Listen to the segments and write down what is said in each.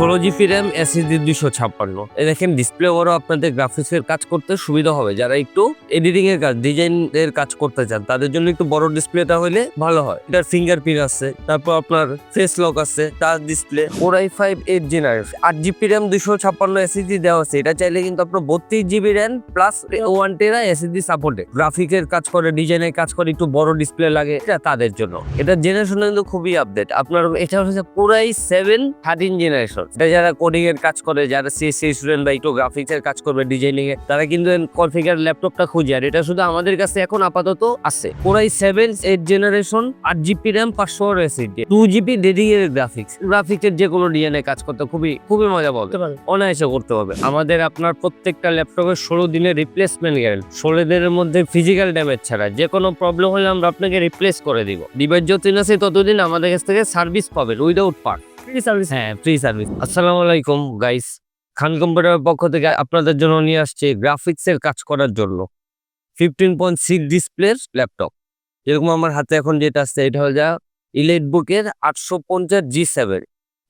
ষোলো GB RAM SSD দুশো ছাপ্পান্ন। এ দেখেন ডিসপ্লে বড় আপনাদের গ্রাফিক্স এর কাজ করতে সুবিধা হবে। যারা একটু এডিটিং এর কাজ ডিজাইন এর কাজ করতে চান, তাদের জন্য একটু বড় ডিসপ্লেটা হলে ভালো হয়। এটার ফিঙ্গারপ্রিন্ট আছে, তারপর আপনার ফেস লক আছে touch display four I five eight generation আট জিবি র্যাম দুশো ছাপ্পান্ন এসএসডি দেওয়া আছে। এটা চাইলে কিন্তু আপনার বত্রিশ GB RAM plus one tera SSD সাপোর্টে গ্রাফিকের কাজ করে ডিজাইনের কাজ করে, একটু বড় ডিসপ্লে লাগে, এটা তাদের জন্য। এটা জেনারেশন কিন্তু খুবই আপডেট আপনার, এটা হচ্ছে পুরাই সেভেন থার্টিন জেনারেশন যারা কোডিং এর কাজ করে যারা সিএসসি স্টুডেন্ট বা একটু গ্রাফিক্স এর কাজ করবে ডিজাইনিং এ তারা কিন্তু কনফিগার ল্যাপটপটা খুঁজে। আর এটা শুধু আমাদের কাছে এখন আপাতত আছে। পুরাই সেভেন এইট জেনারেশন আট জিবি র্যাম পাঁচশো SSD two GB dedicated graphics গ্রাফিক্সের যে কোনো ডিজাইনে কাজ করতে খুবই খুবই মজা পাবে। অনায়াসে করতে হবে আমাদের আপনার প্রত্যেকটা ল্যাপটপের ষোলো দিনের রিপ্লেসমেন্ট গ্যারেন্টি ষোলো দিনের মধ্যে ফিজিক্যাল ড্যামেজ ছাড়া। যে কোনো প্রবলেম হলে আমরা আপনাকে রিপ্লেস করে দিব। ডিভাইস যতদিন আছে ততদিন আমাদের কাছ থেকে সার্ভিস পাবেন উইদাউট পার্ট ফ্রি সার্ভিস হ্যাঁ ফ্রি সার্ভিস আসসালামু আলাইকুম গাইস খান কম্পিউটারের পক্ষ থেকে আপনাদের জন্য নিয়ে আসছে গ্রাফিক্সের কাজ করার জন্য ফিফটিন পয়েন্ট সিক্স ডিসপ্লের ল্যাপটপ যেরকম আমার হাতে এখন যেটা আসছে এটা হলো যা ইলেট বুকের আটশো পঞ্চাশ জি সেভেন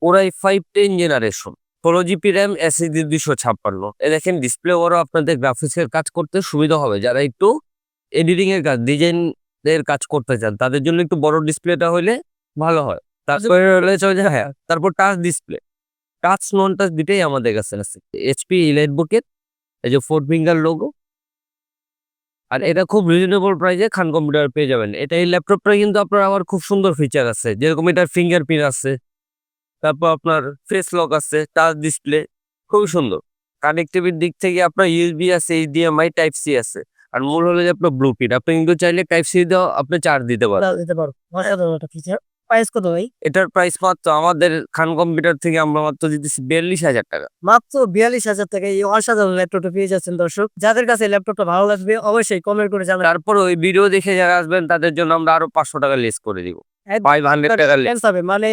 ওরাই ফাইভ টেন জেনারেশন ষোলো জিবি র্যাম এসএসডি দুশো ছাপ্পান্ন। এ দেখেন ডিসপ্লে বড় আপনাদের গ্রাফিক্সের কাজ করতে সুবিধা হবে। যারা একটু এডিটিং এর কাজ ডিজাইন এর কাজ করতে চান, তাদের জন্য একটু বড় ডিসপ্লেটা হলে ভালো হয়। তারপরে রয়েছে ওই যে হ্যাঁ তারপর touch display touch non touch দুটাই আমাদের কাছে আছে। এইচপি ইলাইট বুকের এই যে ফোর ফিঙ্গার লোগো আর এটা খুব রিজনেবল প্রাইসে খান কম্পিউটার পেয়ে যাবেন। এটা এই ল্যাপটপটা কিন্তু আপনার আবার খুব সুন্দর ফিচার আছে। যেরকম এটার ফিঙ্গারপ্রিন্ট আছে তারপর আপনার ফেস লক আছে টাচ ডিসপ্লে খুবই সুন্দর। কানেক্টিভিটির দিক থেকে আপনার ইউএসবি আছে এইচডিএমআই টাইপ সি আছে। আর মূল হলো যে আপনার ব্লুপ্রিন্ট আপনি কিন্তু চাইলে টাইপ সি দিয়েও আপনি চার্জ দিতে পারেন। দিতে পারো। ফিচার প্রাইস কত ভাই? এটার প্রাইস মাত্র আমাদের খান কম্পিউটার থেকে আমরা মাত্র দিতেছি বিয়াল্লিশ হাজার টাকা। মাত্র বিয়াল্লিশ হাজার টাকা এই অসাধারণ ল্যাপটপটা পেয়ে যাচ্ছেন দর্শক। যাদের কাছে ল্যাপটপটা ভালো লাগবে অবশ্যই কমেন্ট করে জানাবেন। তারপর ওই ভিডিও দেখে যারা আসবেন তাদের জন্য আমরা আরও পাঁচশো টাকা লেস করে দিব। ফাইভ হান্ড্রেড টাকা লেস হবে মানে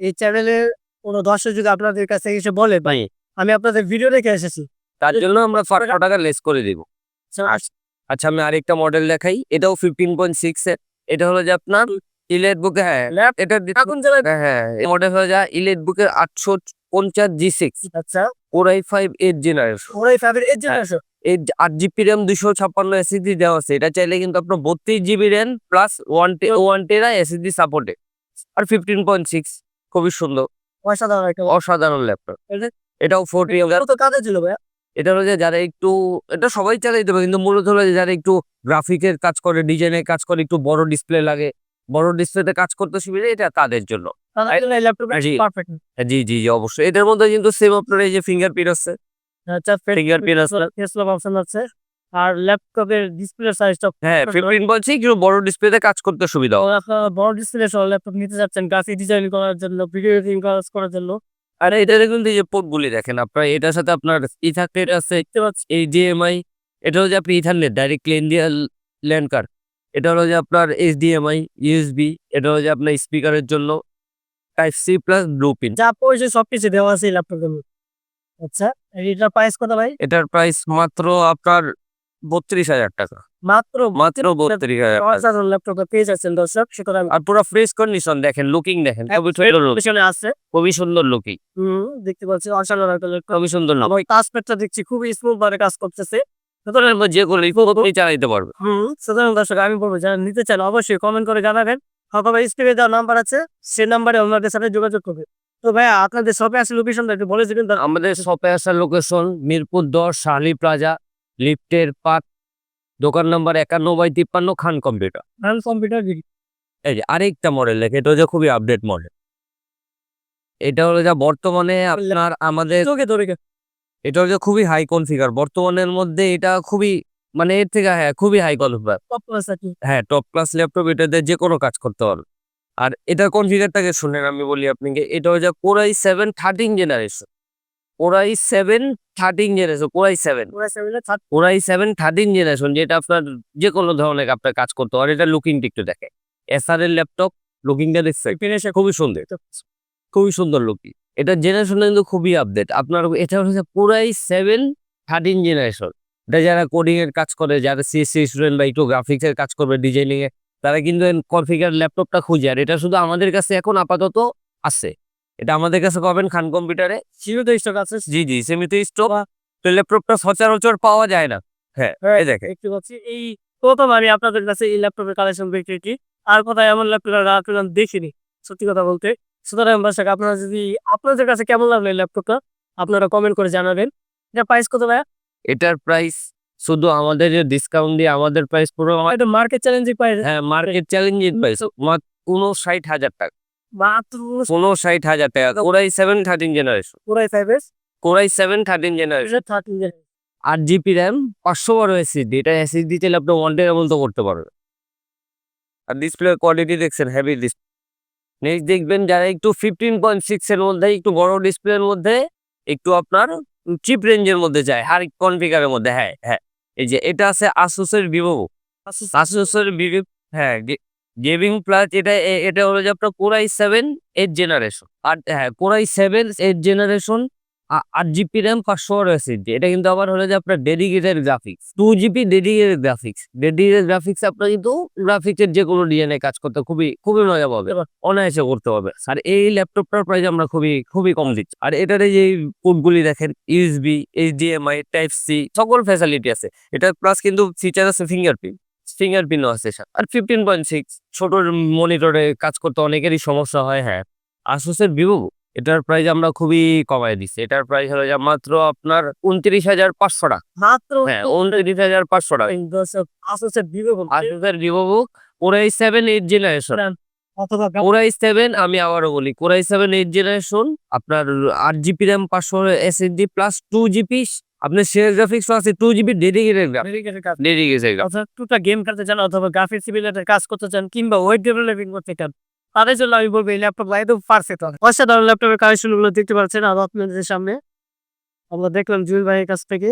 এই চ্যানেলের কোনো দর্শক যদি আপনাদের কাছে এসে বলে ভাই আমি আপনাদের ভিডিও দেখে এসেছি। তার জন্য আমরা পাঁচশো টাকা লেস করে দিব। আচ্ছা। আচ্ছা আমি আরেকটা মডেল দেখাই। এটাও ফিফটিন পয়েন্ট সিক্স এর। এটা হলো যে আপনার ইলেট বুকে হ্যাঁ এটা এখন যারা হ্যাঁ হ্যাঁ মডেল হলো যা ইলেট বুকের আটশো পঞ্চাশ জি সিক্স আচ্ছা। Four I five eight generation ওরাই ফ্যাবের এর জেনারেশন এই আট জিবি র্যাম দুশো ছাপ্পান্ন এসএসডি দেওয়া আছে। এটা চাইলে কিন্তু আপনার বত্রিশ জিবি র্যাম প্লাস ওয়ান টে ওয়ান টেরা এসএসডি সাপোর্টে আর ফিফটিন পয়েন্ট সিক্স খুবই সুন্দর। অসাধারণ একটা অসাধারণ ল্যাপটপ এটা- এটাও ফোরটি তো কাজে ছিল ভাই এটা হলো যে যারা একটু এটা সবাই চালাইতে পারে কিন্তু মূলত হলো যারা একটু গ্রাফিকের কাজ করে ডিজাইনের কাজ করে একটু বড় ডিসপ্লে লাগে বড় ডিসপ্লেতে কাজ করতে সুবিধা এটা তাদের জন্য। জন্য জি। জি জি অবশ্যই। এটার মধ্যে কিন্তু সেম আপনার এই যে ফিঙ্গারপ্রিন্ট আছে। আচ্ছা Fingerprint আছে। ফেসলক অপশন আছে। আর ল্যাপটপের ডিসপ্লে সাইজটা হ্যাঁ. ফিফটিন বলছি বড় ডিসপ্লেতে কাজ করতে সুবিধা। বড় ডিসপ্লে সহ ল্যাপটপ নিতে গ্রাফিক ডিজাইন করার জন্য ভিডিও এডিটিং করার জন্য। আর এই যে পোর্টগুলি দেখেন আপনার এটার সাথে আপনার ইথারনেট আছে এইচডিএমআই এটা যে আপনি ইথারনেট ইন্ডিয়া ল্যান্ড কার্ড এটা হলো যে আপনার এইচডিএমআই ইউএসবি এটা হলো যে আপনার স্পিকারের জন্য type C plus blue pin যা পয়সা সবকিছু দেওয়া আছে ল্যাপটপের মধ্যে। আচ্ছা এটার প্রাইস কত ভাই? এটার প্রাইস মাত্র আপনার বত্রিশ হাজার টাকা। মাত্র মাত্র বত্রিশ হাজার। অসাধারণ ল্যাপটপটা পেয়ে যাচ্ছেন দর্শক সুতরাং আর পুরো ফ্রেশ কন্ডিশন দেখেন লুকিং দেখেন খুবই সুন্দর পিছনে আছে। খুবই সুন্দর লুকিং হুম দেখতে পাচ্ছি অসাধারণ একটা খুবই সুন্দর না ওই টাচপ্যাডটা দেখছি খুবই স্মুথ ভাবে কাজ করতেছে। সুতরাং যে কোনো আপনি চালাইতে পারবে। সুতরাং দর্শক আমি বলব যারা নিতে চান অবশ্যই কমেন্ট করে জানাবেন। অথবা স্ক্রিনে দেওয়া নাম্বার আছে সেই নাম্বারে ওনাদের সাথে যোগাযোগ করবে। তো ভাইয়া আপনাদের শপে আসলে লোকেশনটা একটু বলে দিবেন আমাদের শপে আসার লোকেশন মিরপুর দশ শালি প্লাজা লিফটের পাক দোকান নাম্বার একান্ন বাই তিপ্পান্ন খান কম্পিউটার খান কম্পিউটার এই যে আরেকটা মডেল দেখে এটা হচ্ছে খুবই আপডেট মডেল এটা হলো যা বর্তমানে আপনার আমাদের। এটা হচ্ছে খুবই হাই কনফিগার বর্তমানের মধ্যে এটা খুবই মানে এর থেকে হ্যাঁ খুবই হাই কনফিগার Top class আর কি। হ্যাঁ টপ ক্লাস ল্যাপটপ এটাতে যে কোনো কাজ করতে পারবে আর এটার কনফিগারটাকে শুনেন? আমি বলি আপনাকে এটা হচ্ছে core i seven thirteen generation core i seven thirteen generation core i seven core i seven thirteen generation যেটা আপনার যে কোনো ধরনের আপনার কাজ করতে পারে। এটা লুকিংটা একটু দেখে এসআর এর ল্যাপটপ লুকিংটা দেখছে খুবই সুন্দর। খুবই সুন্দর লুকিং এটা জেনারেশন কিন্তু খুবই আপডেট আপনার এটা হচ্ছে পুরাই সেভেন থার্টিন জেনারেশন এটা যারা কোডিং এর কাজ করে যারা সিএসসি স্টুডেন্ট বা একটু গ্রাফিক্স এর কাজ করবে ডিজাইনিং এ তারা কিন্তু কনফিগার ল্যাপটপটা খুঁজে। আর এটা শুধু আমাদের কাছে এখন আপাতত আছে। এটা আমাদের কাছে পাবেন খান কম্পিউটারে সীমিত স্টক আছে। জি জি সীমিত স্টক তো ল্যাপটপটা সচরাচর পাওয়া যায় না। হ্যাঁ এই দেখেন। দেখতে পাচ্ছি। এই প্রথম আমি আপনাদের কাছে এই ল্যাপটপের কালেকশন দেখেছি। আর কোথায় এমন ল্যাপটপ দেখিনি। সত্যি কথা বলতে। সুতরাং দর্শক আপনারা যদি আপনাদের কাছে কেমন লাগল এই ল্যাপটপটা আপনারা কমেন্ট করে জানাবেন। এটা প্রাইস কত ভাইয়া? এটার প্রাইস শুধু আমাদের ডিসকাউন্ট দিয়ে আমাদের প্রাইস পুরো এটা মার্কেট চ্যালেঞ্জিং প্রাইস হ্যাঁ মার্কেট চ্যালেঞ্জিং প্রাইস উনষাট হাজার টাকা। মাত্র উনষাট হাজার টাকা। Core i seven thirteen generation পুরাই five S core i seven thirteen generation thirteen আট জিবি র্যাম পাঁচশো বারো এসএসডি এটা এসএসডি চাইলে আপনি ওয়ান টেরাবল তো করতে পারবেন। আর ডিসপ্লে কোয়ালিটি দেখছেন হেভি ডিসপ্লে নেক্সট দেখবেন যারা একটু ফিফটিন পয়েন্ট সিক্স এর মধ্যে একটু বড় ডিসপ্লের মধ্যে একটু আপনার চিপ রেঞ্জের মধ্যে যায় হার কনফিগারের মধ্যে হ্যাঁ হ্যাঁ। এই যে এটা আছে আসুসের ভিভো আসুসের ভিভো হ্যাঁ গেমিং প্লাস এটা এটা হলো যে আপনার core i seven eight generation আর হ্যাঁ core i seven eight generation আট জিবি র্যাম পাঁচশো এসএসডি এটা কিন্তু আবার হলো যে আপনার dedicated graphics two GB dedicated graphics dedicated graphics আপনার কিন্তু গ্রাফিক্সের যে কোনো ডিজাইনে কাজ করতে খুবই খুবই মজা পাবে। অনায়াসে করতে হবে। আর এই ল্যাপটপটার প্রাইস আমরা খুবই খুবই কম দিচ্ছি। আর এটার যে পোর্টগুলি দেখেন ইউএসবি এইচডিএমআই টাইপ সি সকল ফ্যাসিলিটি আছে। এটা প্লাস কিন্তু ফিচার আছে ফিঙ্গারপ্রিন্ট ফিঙ্গারপ্রিন্টও আছে। আর ফিফটিন পয়েন্ট সিক্স ছোট মনিটরে কাজ করতে অনেকেরই সমস্যা হয় হ্যাঁ। আসুসের ভিভো এটার প্রাইস আমরা খুবই কমাই দিচ্ছি। এটার প্রাইস হলো যে মাত্র আপনার উনত্রিশ হাজার পাঁচশো টাকা। মাত্র হ্যাঁ উনত্রিশ হাজার পাঁচশো টাকা। আসছে Vivo আসুসের Vivo book seven eight generation core i seven আমি আবারও বলি core i seven eight generation আপনার আট জিবি র্যাম পাঁচশো এসএসডি প্লাস টু জিবি আপনার শেয়ার গ্রাফিক্স আছে টু জিবি ডেডিকেটেড ডেডিকেটেড কাজ ডেডিকেটেড অথবা টুটা গেম খেলতে চান অথবা গ্রাফিক্স রিলেটেড কাজ করতে চান কিংবা ওয়েব ডেভেলপিং করতে চান তাদের জন্য আমি বলব এই ল্যাপটপ একদম পারফেক্ট হবে অসাধারণ ল্যাপটপের কালেকশনগুলো দেখতে পাচ্ছেন আর আপনাদের সামনে। আমরা দেখলাম জুয়েল ভাইয়ের কাছ থেকে।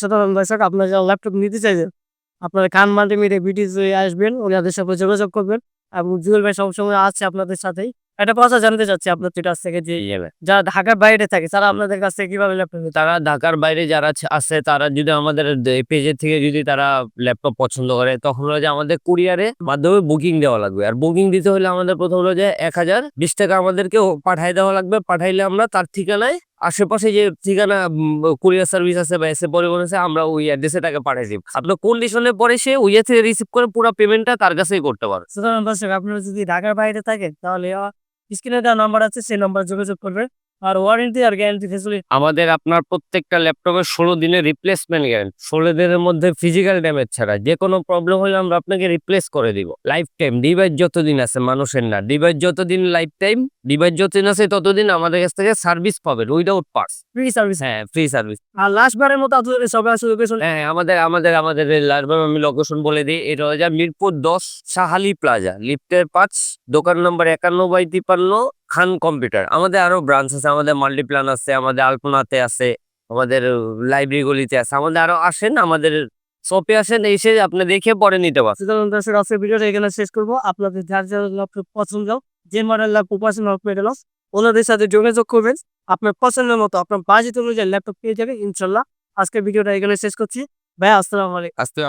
সাধারণ দর্শক, আপনারা যারা ল্যাপটপ নিতে চাইছেন আপনারা খান মাল্টিমিডিয়া ভিডিও আসবেন, ওনাদের সাথে যোগাযোগ করবেন। এবং জুয়েল ভাই সবসময় আছে আপনাদের সাথেই। একটা কথা জানতে চাচ্ছি আপনাদের কাছ থেকে যে যারা ঢাকার বাইরে থাকে তারা আপনাদের কাছ থেকে কীভাবে ল্যাপটপ তারা ঢাকার বাইরে যারা আছে তারা যদি আমাদের পেজের থেকে যদি তারা ল্যাপটপ পছন্দ করে তখন হলো যে আমাদের কুরিয়ারে মাধ্যমে বুকিং দেওয়া লাগবে। আর বুকিং দিতে হলে আমাদের প্রথম হলো যে এক হাজার বিশ টাকা আমাদেরকে পাঠাই দেওয়া লাগবে। পাঠাইলে আমরা তার ঠিকানায় আশেপাশে যে ঠিকানা কুরিয়ার সার্ভিস আছে বা এসে পরিবহন আছে আমরা ওই অ্যাড্রেসে টাকা পাঠাই দিব। আপনার কন্ডিশনে পরে সে ওই থেকে রিসিভ করে পুরো পেমেন্টটা তার কাছেই করতে পারে সুতরাং দর্শক আপনারা যদি ঢাকার বাইরে থাকেন তাহলে স্ক্রিনে দেওয়া নাম্বার আছে সেই নাম্বার যোগাযোগ করবেন। আর ওয়ারেন্টি আর গ্যারান্টি ফেসিলিটি আমাদের আপনার প্রত্যেকটা ল্যাপটপের ষোলো দিনের রিপ্লেসমেন্ট গ্যারেন্টি ষোলো দিনের মধ্যে ফিজিক্যাল ড্যামেজ ছাড়া যে কোনো প্রবলেম হলে আমরা আপনাকে রিপ্লেস করে দিব। লাইফ টাইম ডিভাইস যতদিন আছে মানুষের না। ডিভাইস যতদিন লাইফ টাইম ডিভাইস যতদিন আছে ততদিন আমাদের কাছ থেকে সার্ভিস পাবেন উইদাউট পার্স ফ্রি সার্ভিস হ্যাঁ ফ্রি সার্ভিস আর লাস্ট বারের মতো আপনাদের সবাই আসলে লোকেশন হ্যাঁ আমাদের আমাদের আমাদের লাস্টবার আমি লোকেশন বলে দিই। এটা হয়ে যায় মিরপুর দশ সাহালি প্লাজা লিফটের পাঁচ দোকান নম্বর একান্ন বাই তিপান্ন খান কম্পিউটার। আমাদের আরও ব্রাঞ্চ আছে আমাদের মাল্টিপ্লান আছে আমাদের আলপনাতে আছে আমাদের লাইব্রেরি গলিতে আছে আমাদের আরও আসেন আমাদের শপে আসেন এসে আপনি দেখে পরে নিতে দর্শক আজকের ভিডিওটা এখানে শেষ করব। আপনাদের যার যার ল্যাপটপ পছন্দ যে মডেল ল্যাপটপ পছন্দ হবে ওনাদের সাথে যোগাযোগ করবেন। আপনার পছন্দের মতো আপনার বাজেট অনুযায়ী ল্যাপটপ পেয়ে যাবেন ইনশাল্লাহ আজকের ভিডিওটা এখানে শেষ করছি। ভাই আসসালামু আলাইকুম। আসতে